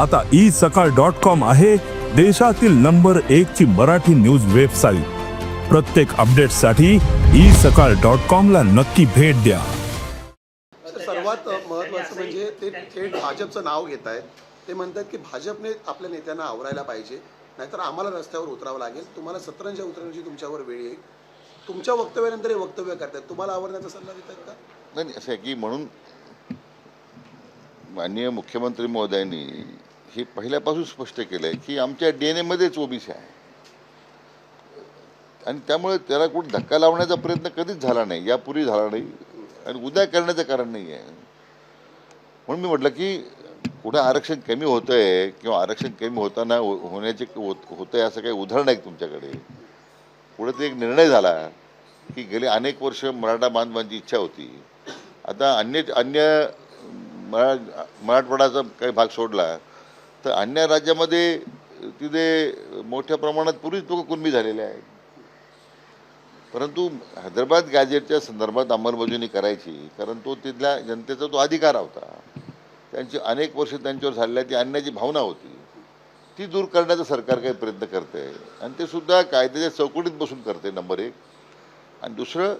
आता ई सकाळ dot com आहे देशातील नंबर एक ची मराठी न्यूज वेबसाईट. प्रत्येक अपडेटसाठी ई सकाळ डॉट कॉम ला नक्की भेट द्या. सर्वात महत्त्वाचं म्हणजे ते थेट भाजपचं नाव घेत आहेत. ते म्हणतात की भाजपने आपल्या नेत्यांना आवरायला पाहिजे नाहीतर आम्हाला रस्त्यावर उतरावं लागेल. तुम्हाला सतरंजा उतरण्याची तुमच्यावर वेळ येईल. तुमच्या वक्तव्यानंतर हे वक्तव्य करतात तुम्हाला आवरण्याचा सल्ला देतात का? नाही नाही, असं आहे की म्हणून माननीय मुख्यमंत्री महोदयांनी हे पहिल्यापासून स्पष्ट केलं आहे की आमच्या डी एन एमध्येच ओबीसी आहे. आणि त्यामुळे त्याला कुठे धक्का लावण्याचा प्रयत्न कधीच झाला नाही यापूर्वी झाला नाही आणि उद्या करण्याचं कारण नाही आहे म्हणून मी म्हटलं की कुठं आरक्षण कमी होतं आहे किंवा आरक्षण कमी होताना हो, होण्याचे होतं आहे असं काही उदाहरण आहे तुमच्याकडे. पुढे ते एक निर्णय झाला की गेले अनेक वर्ष मराठा बांधवांची इच्छा होती. आता अन्य अन्य मरा मराठवाड्याचा काही भाग सोडला तर अन्य राज्यामध्ये तिथे मोठ्या प्रमाणात पूर्वीच लोक कुणबी झालेले आहेत. परंतु हैदराबाद गॅजेटच्या संदर्भात अंमलबजावणी करायची कारण तो तिथल्या जनतेचा तो अधिकार होता. त्यांची अनेक वर्ष त्यांच्यावर झालेल्या ती अन्याची भावना होती. ती दूर करण्याचा सरकार काही प्रयत्न करते. आणि ते सुद्धा कायद्याच्या चौकटीत बसून करते नंबर एक. आणि दुसरं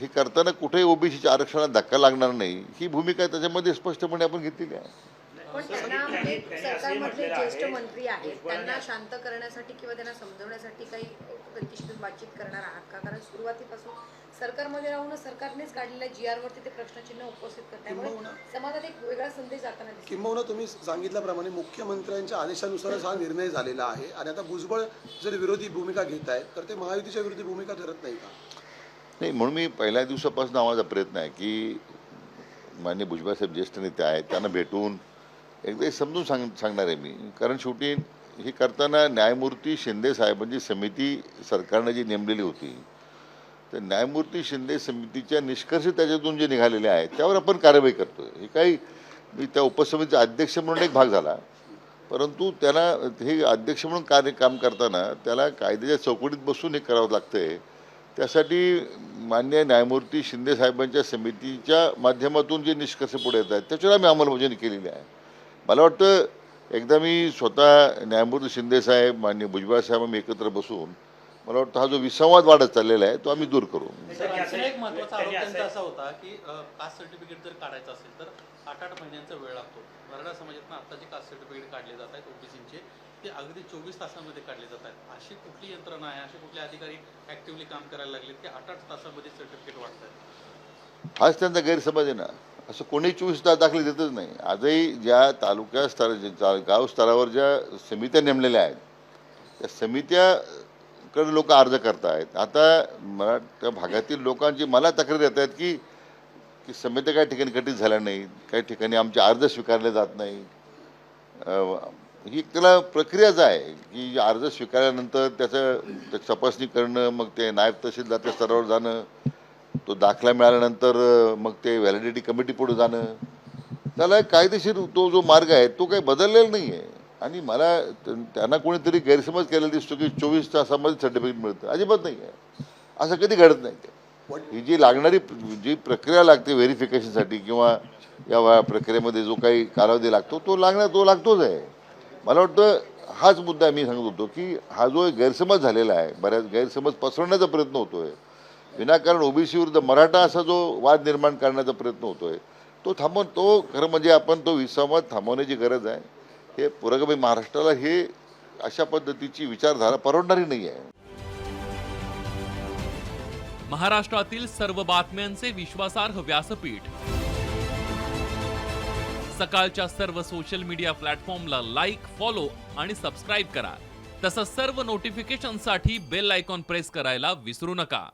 हे करताना कुठेही ओबीसीच्या आरक्षणात धक्का लागणार नाही ही भूमिका त्याच्यामध्ये स्पष्टपणे आपण घेतलेली आहे. पण त्यांना म्हणजे सरकारमधले ज्येष्ठ मंत्री आहेत. त्यांना शांत करण्यासाठी किंवा त्यांना समजवण्यासाठी काही प्रतिष्ठित बातचीत करणार आहात का? कारण सुरुवातीपासून सरकारमध्ये राहूनच सरकारनेच काढलेल्या जी आर वरती ते प्रश्नचिन्ह उपस्थित किंबहुना- समाजात एक वेगळा संदेश जाताना दिसतो. किंबहुना तुम्ही सांगितल्याप्रमाणे मुख्यमंत्र्यांच्या आदेशानुसारच हा निर्णय झालेला आहे. आणि आता भुजबळ जर विरोधी भूमिका घेत आहेत तर ते महायुतीच्या विरोधी भूमिका ठरत नाही का? नाही म्हणून मी पहिल्या दिवसापासून माझा प्रयत्न आहे की मान्य भुजबळसाहेब ज्येष्ठ नेते आहेत त्यांना भेटून एकदा समजून सांग सांगणार आहे मी. कारण शेवटी हे करताना न्यायमूर्ती शिंदे साहेबांची म्हणजे समिती सरकारनं जी नेमलेली होती तर न्यायमूर्ती शिंदे समितीच्या निष्कर्ष त्याच्यातून जे निघालेले आहेत त्यावर आपण कारवाई करतो हे काही मी त्या उपसमितीचा अध्यक्ष म्हणून एक भाग झाला. परंतु त्याला हे अध्यक्ष म्हणून कार्य काम करताना त्याला कायद्याच्या चौकटीत बसून हे करावं लागतंय. त्यासाठी मान्य न्यायमूर्ती शिंदे साहेबांच्या समितीच्या माध्यमातून जे निष्कर्ष पुढे येत आहेत त्याच्यावर आम्ही अंमलबजावणी केलेली आहे. मला वाटतं एकदा मी स्वतः न्यायमूर्ती शिंदे साहेब मान्य भुजबळ साहेब आम्ही एकत्र बसून मला वाटतं हा जो विसंवाद वाढत चाललेला आहे तो आम्ही दूर करू. एक महत्त्वाचा आरोप त्यांचा असा होता की कास्ट सर्टिफिकेट जर काढायचं असेल तर आठ आठ महिन्यांचा वेळ लागतो. मराठा समाजातनं आता जे कास्ट सर्टिफिकेट काढले जात आहेत ओबीसीचे. ते अगदी चोवीस तासामध्ये काढले जात आहेत. अशी कुठली यंत्रणा आहे? असे कुठले अधिकारी ऍक्टिव्हली काम करायला लागले की आठ आठ तासामध्ये सर्टिफिकेट वाटत आहेत? हाच त्यांचा गैरसमज आहे ना. असं कोणी चोवीस तास दाखले देतच नाही. आजही ज्या तालुका स्तर ज्या- गाव स्तरावर ज्या समित्या नेमलेल्या आहेत त्या समित्याकडे लोक अर्ज करतायत. आता मला त्या भागातील लोकांची मला तक्रार येत आहेत की की समित्या काही ठिकाणी कठीण झाल्या नाहीत काही ठिकाणी आमचे अर्ज स्वीकारले जात नाही ही त्याला प्रक्रियाच आहे की अर्ज स्वीकारल्यानंतर त्याचं तपासणी करणं मग ते नायब तहसीलदारच्या स्तरावर जाणं तो दाखला मिळाल्यानंतर मग ते व्हॅलिडिटी कमिटी पुढे जाणं. त्याला कायदेशीर तो जो मार्ग आहे तो काही बदललेला नाही आहे आणि मला त्यांना कोणीतरी गैरसमज केलेला दिसतो की चोवीस तासामध्ये सर्टिफिकेट मिळतं. अजिबात नाही आहे असं कधी घडत नाही ही जी लागणारी जी प्रक्रिया लागते व्हेरिफिकेशनसाठी किंवा या प्रक्रियेमध्ये जो काही कालावधी लागतो तो लागणार तो लागतोच आहे. मला वाटतं हाच मुद्दा मी सांगत होतो की हा जो गैरसमज झालेला आहे बऱ्याच गैरसमज पसरवण्याचा प्रयत्न होतो आहे विनाकारण ओबीसी विरुद्ध मराठा असा जो वाद निर्माण करण्याचा प्रयत्न होतोय तो थांबवून तो खरं म्हणजे आपण तो विसंवाद थांबवण्याची गरज आहे. हे पुरोगामी महाराष्ट्राला हे अशा पद्धतीची विचारधारा परवडणारी नाही आहे. महाराष्ट्रातील सर्व बातम्यांचे विश्वासार्ह व्यासपीठ. सकाळच्या सर्व सोशल मीडिया प्लॅटफॉर्मला लाईक फॉलो आणि सबस्क्राईब करा. तसंच सर्व नोटिफिकेशनसाठी बेल आयकॉन प्रेस करायला विसरू नका.